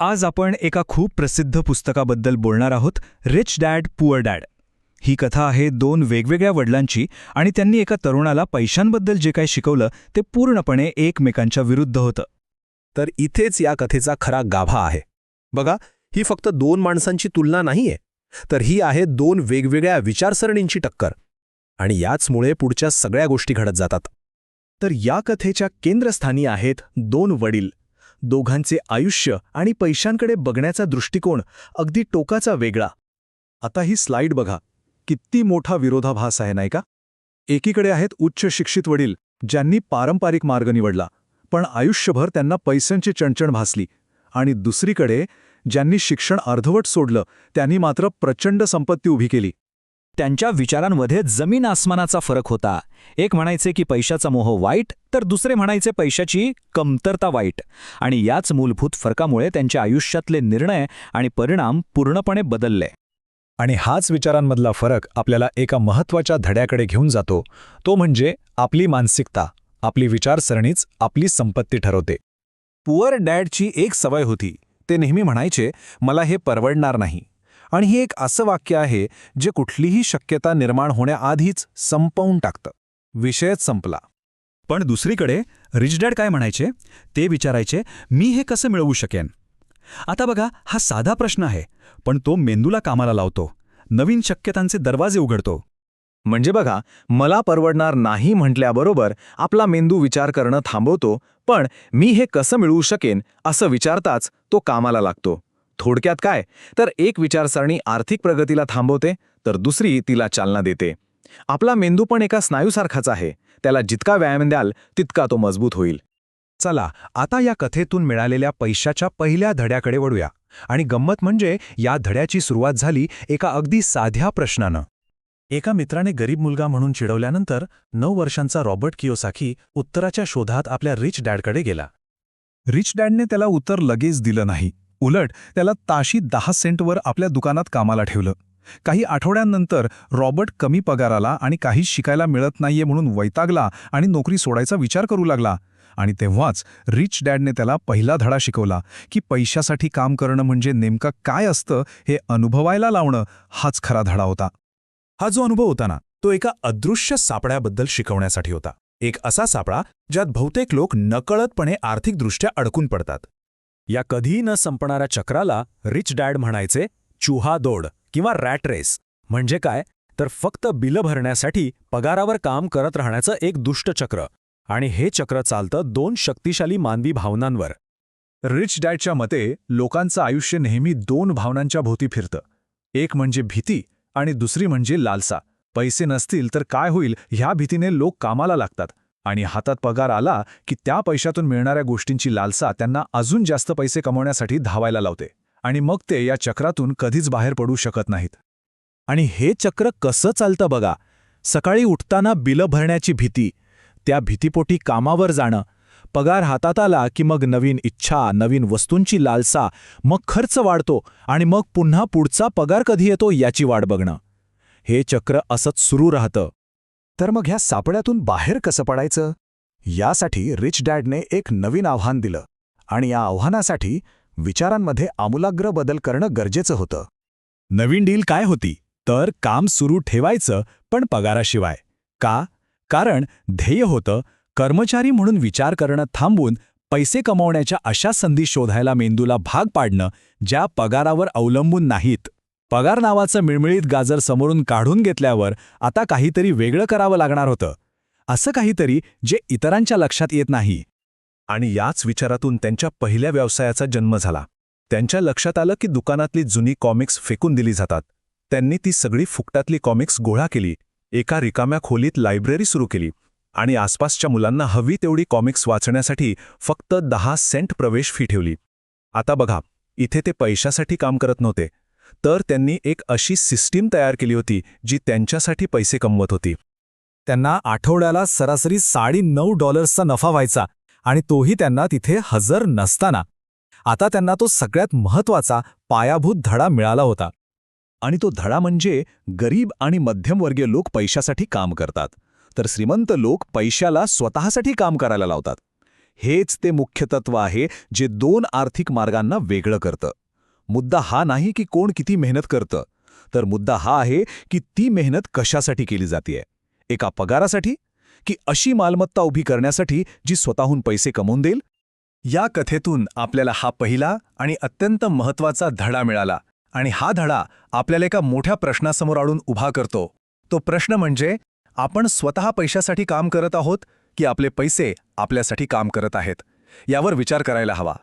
आज आपण एका खूप प्रसिद्ध पुस्तकाबद्दल बोलणार आहोत रिच डॅड पुअर डॅड. ही कथा आहे दोन वेगवेगळ्या वडिलांची आणि त्यांनी एका तरुणाला पैशांबद्दल जे काही शिकवलं ते पूर्णपणे एकमेकांच्या विरुद्ध होतं. तर इथेच या कथेचा खरा गाभा आहे. बघा ही फक्त दोन माणसांची तुलना नाहीये तर ही आहे दोन वेगवेगळ्या विचारसरणींची टक्कर. आणि याचमुळे पुढच्या सगळ्या गोष्टी घडत जातात. तर या कथेच्या केंद्रस्थानी आहेत दोन वडील. दोघांचे आयुष्य आणि पैशांकडे बघण्याचा दृष्टिकोन अगदी टोकाचा वेगळा. आता ही स्लाइड बघा. किती मोठा विरोधाभास आहे नाही का? एकीकडे आहेत उच्च शिक्षित वडील ज्यांनी पारंपरिक मार्ग निवडला पण आयुष्यभर त्यांना पैशांची चणचण भासली. आणि दुसरीकडे ज्यांनी शिक्षण अर्धवट सोडलं त्यांनी मात्र प्रचंड संपत्ती उभी केली. त्यांच्या विचारांमध्ये जमीन आसमानाचा फरक होता. एक म्हणायचे की पैशाचा मोह वाईट तर दुसरे म्हणायचे पैशाची कमतरता वाईट. आणि याच मूलभूत फरकामुळे त्यांच्या आयुष्यातले निर्णय आणि परिणाम पूर्णपणे बदलले. आणि हाच विचारांमधला फरक आपल्याला एका महत्त्वाच्या धड्याकडे घेऊन जातो. तो म्हणजे आपली मानसिकता आपली विचारसरणीच आपली संपत्ती ठरवते. पुअर डॅडची एक सवय होती. ते नेहमी म्हणायचे मला हे परवडणार नाही. आणि हे एक असं वाक्य आहे जे कुठलीही शक्यता निर्माण होण्याआधीच संपवून टाकतं. विषयच संपला. पण दुसरीकडे रिच डॅड काय म्हणायचे? ते विचारायचे मी हे कसं मिळवू शकेन? आता बघा हा साधा प्रश्न आहे पण तो मेंदूला कामाला लावतो. नवीन शक्यतांचे दरवाजे उघडतो. म्हणजे बघा मला परवडणार नाही म्हटल्याबरोबर आपला मेंदू विचार करणं थांबवतो पण मी हे कसं मिळवू शकेन असं विचारताच तो कामाला लागतो. थोडक्यात काय? तर एक विचारसरणी आर्थिक प्रगतीला थांबवते तर दुसरी तिला चालना देते. आपला मेंदू पण एका स्नायूसारखाच आहे. त्याला जितका व्यायाम द्याल तितका तो मजबूत होईल. चला आता या कथेतून मिळालेल्या पैशाच्या पहिल्या धड्याकडे वळूया. आणि गंमत म्हणजे या धड्याची सुरुवात झाली एका अगदी साध्या प्रश्नानं. एका मित्राने गरीब मुलगा म्हणून चिडवल्यानंतर नऊ वर्षांचा रॉबर्ट कियोसाखी उत्तराच्या शोधात आपल्या रिच डॅडकडे गेला. रिच डॅडने त्याला उत्तर लगेच दिलं नाही. उलट त्याला ताशी दहा सेंटवर आपल्या दुकानात कामाला ठेवलं. काही आठवड्यांनंतर रॉबर्ट कमी पगाराला आणि काहीच शिकायला मिळत नाहीये म्हणून वैतागला आणि नोकरी सोडायचा विचार करू लागला. आणि तेव्हाच रिच डॅडने त्याला पहिला धडा शिकवला की पैशासाठी काम करणं म्हणजे नेमकं काय असतं हे अनुभवायला लावणं हाच खरा धडा होता. हा जो अनुभव होता ना तो एका अदृश्य सापड्याबद्दल शिकवण्यासाठी होता. एक असा सापळा ज्यात बहुतेक लोक नकळतपणे आर्थिकदृष्ट्या अडकून पडतात. या कधीही न संपणाऱ्या चक्राला रिच डॅड म्हणायचे चुहा दोड किंवा रॅट रेस. म्हणजे काय? तर फक्त बिलं भरण्यासाठी पगारावर काम करत राहण्याचं एक दुष्ट चक्र. आणि हे चक्र चालतं दोन शक्तिशाली मानवी भावनांवर. रिच डॅडच्या मते लोकांचं आयुष्य नेहमी दोन भावनांच्या भोवती फिरतं. एक म्हणजे भीती आणि दुसरी म्हणजे लालसा. पैसे नसतील तर काय होईल ह्या भीतीने लोक कामाला लागतात. आणि हातात पगार आला की त्या पैशातून मिळणाऱ्या गोष्टींची लालसा त्यांना अजून जास्त पैसे कमवण्यासाठी धावायला लावते. आणि मग ते या चक्रातून कधीच बाहेर पडू शकत नाहीत. आणि हे चक्र कसं चालतं बघा. सकाळी उठताना बिलं भरण्याची भीती त्या भीतीपोटी कामावर जाणं पगार हातात आला की मग नवीन इच्छा नवीन वस्तूंची लालसा मग खर्च वाढतो आणि मग पुन्हा पुढचा पगार कधी येतो याची वाट बघणं. हे चक्र असंच सुरू राहतं. तर मग ह्या सापड्यातून बाहेर कसं पडायचं? यासाठी रिच डॅडने एक नवीन आव्हान दिलं आणि या आव्हानासाठी विचारांमध्ये आमूलाग्र बदल करणं गरजेचं होतं. नवीन डील काय होती? तर काम सुरू ठेवायचं पण पगाराशिवाय. का? कारण ध्येय होतं कर्मचारी म्हणून विचार करणं थांबून पैसे कमावण्याच्या अशा संधी शोधायला मेंदूला भाग पाडणं ज्या पगारावर अवलंबून नाहीत. पगार नावाचं मिळमिळीत गाजर समोरून काढून घेतल्यावर आता काहीतरी वेगळं करावं लागणार होतं. असं काहीतरी जे इतरांच्या लक्षात येत नाही. आणि याच विचारातून त्यांच्या पहिल्या व्यवसायाचा जन्म झाला. त्यांच्या लक्षात आलं की दुकानातली जुनी कॉमिक्स फेकून दिली जातात. त्यांनी ती सगळी फुकटातली कॉमिक्स गोळा केली. एका रिकाम्या खोलीत लायब्ररी सुरू केली. आणि आसपासच्या मुलांना हवी तेवढी कॉमिक्स वाचण्यासाठी फक्त दहा सेंट प्रवेश फी ठेवली. आता बघा इथे ते पैशासाठी काम करत नव्हते. तर त्यांनी एक अशी सिस्टीम तयार केली होती जी त्यांच्यासाठी पैसे कमवत होती. त्यांना आठवड्याला सरासरी साडी नऊ डॉलर्सचा नफा व्हायचा आणि तोही त्यांना तिथे हजर नसताना. आता त्यांना तो सगळ्यात महत्त्वाचा पायाभूत धडा मिळाला होता. आणि तो धडा म्हणजे गरीब आणि मध्यमवर्गीय लोक पैशासाठी काम करतात. तर श्रीमंत लोक पैशाला स्वतःसाठी काम करायला लावतात. हेच ते मुख्य तत्व आहे जे दोन आर्थिक मार्गांना वेगळं करतं. मुद्दा हा नाही की कोण किती मेहनत करतं तर मुद्दा हा आहे की ती मेहनत कशासाठी केली जाते एका पगारासाठी? की अशी मालमत्ता उभी करण्यासाठी जी स्वतःहून पैसे कमवून देईल? या कथेतून आपल्याला हा पहिला आणि अत्यंत महत्त्वाचा धडा मिळाला आणि हा धडा आपल्याला एका मोठ्या प्रश्नासमोर आणून उभा करतो. तो प्रश्न म्हणजे आपण स्वतः पैशासाठी काम करत आहोत की आपले पैसे आपल्यासाठी काम करत आहेत? यावर विचार करायला हवा.